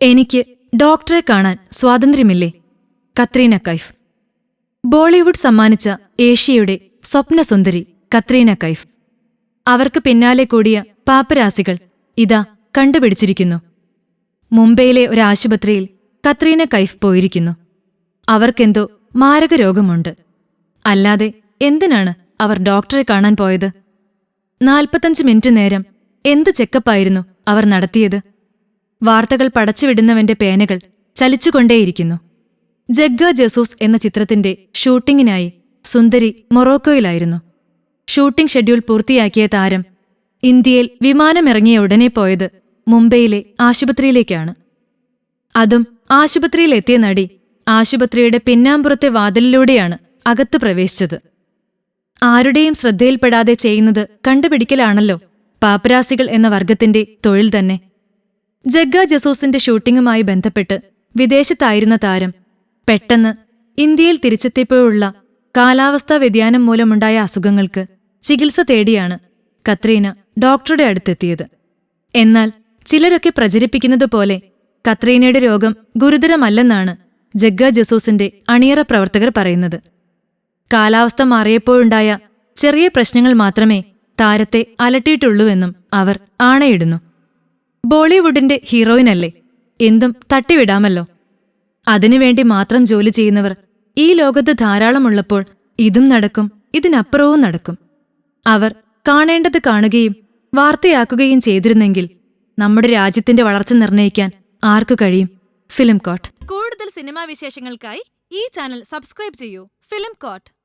എനിക്ക് ഡോക്ടറെ കാണാൻ സ്വാതന്ത്ര്യമില്ലേ? കത്രീന കൈഫ്. ബോളിവുഡ് സമ്മാനിച്ച ഏഷ്യയുടെ സ്വപ്നസുന്ദരി കത്രീന കൈഫ്. അവർക്ക് പിന്നാലെ കൂടിയ പാപ്പരാസികൾ ഇതാ കണ്ടുപിടിച്ചിരിക്കുന്നു. മുംബൈയിലെ ഒരു ആശുപത്രിയിൽ കത്രീന കൈഫ് പോയിരിക്കുന്നു. അവർക്കെന്തോ മാരകരോഗമുണ്ട്. അല്ലാതെ എന്തിനാണ് അവർ ഡോക്ടറെ കാണാൻ പോയത്? നാൽപ്പത്തഞ്ച് മിനിറ്റ് നേരം എന്ത് ചെക്കപ്പായിരുന്നു അവർ നടത്തിയത്? വാർത്തകൾ പടച്ചുവിടുന്നവന്റെ പേനകൾ ചലിച്ചുകൊണ്ടേയിരിക്കുന്നു. ജഗ്ഗ ജസൂസ് എന്ന ചിത്രത്തിന്റെ ഷൂട്ടിങ്ങിനായി സുന്ദരി മൊറോക്കോയിലായിരുന്നു. ഷൂട്ടിംഗ് ഷെഡ്യൂൾ പൂർത്തിയാക്കിയ താരം ഇന്ത്യയിൽ വിമാനമിറങ്ങിയ ഉടനെ പോയത് മുംബൈയിലെ ആശുപത്രിയിലേക്കാണ്. അതും ആശുപത്രിയിലെത്തിയ നടി ആശുപത്രിയുടെ പിന്നാമ്പുറത്തെ വാതിലിലൂടെയാണ് അകത്ത് പ്രവേശിച്ചത്. ആരുടെയും ശ്രദ്ധയിൽപ്പെടാതെ ചെയ്യുന്നത് കണ്ടുപിടിക്കലാണല്ലോ പാപ്പരാസികൾ എന്ന വർഗത്തിന്റെ തൊഴിൽ തന്നെ. ജഗ്ഗ ജസൂസിന്റെ ഷൂട്ടിംഗുമായി ബന്ധപ്പെട്ട് വിദേശത്തായിരുന്ന താരം പെട്ടെന്ന് ഇന്ത്യയിൽ തിരിച്ചെത്തിയപ്പോഴുള്ള കാലാവസ്ഥാ വ്യതിയാനം മൂലമുണ്ടായ അസുഖങ്ങൾക്ക് ചികിത്സ തേടിയാണ് കത്രീന ഡോക്ടറുടെ അടുത്തെത്തിയത്. എന്നാൽ ചിലരൊക്കെ പ്രചരിപ്പിക്കുന്നത് പോലെ കത്രീനയുടെ രോഗം ഗുരുതരമല്ലെന്നാണ് ജഗ്ഗ ജസൂസിന്റെ അണിയറ പ്രവർത്തകർ പറയുന്നത്. കാലാവസ്ഥ മാറിയപ്പോഴുണ്ടായ ചെറിയ പ്രശ്നങ്ങൾ മാത്രമേ താരത്തെ അലട്ടിയിട്ടുള്ളൂവെന്നും അവർ ആണയിടുന്നു. ബോളിവുഡിന്റെ ഹീറോയിനല്ലേ? എന്തും തട്ടിവിടാമല്ലോ. അതിനുവേണ്ടി മാത്രം ജോലി ചെയ്യുന്നവർ ഈ ലോകത്ത് ധാരാളമുള്ളപ്പോൾ ഇതും നടക്കും ഇതിനപ്പുറവും നടക്കും. അവർ കാണേണ്ടത് കാണുകയും വാർത്തയാക്കുകയും ചെയ്തിരുന്നെങ്കിൽ നമ്മുടെ രാജ്യത്തിന്റെ വളർച്ച നിർണയിക്കാൻ ആർക്കു കഴിയും? Film quote. കൂടുതൽ സിനിമാ വിശേഷങ്ങൾക്കായി ഈ ചാനൽ സബ്സ്ക്രൈബ് ചെയ്യൂ. Film coat.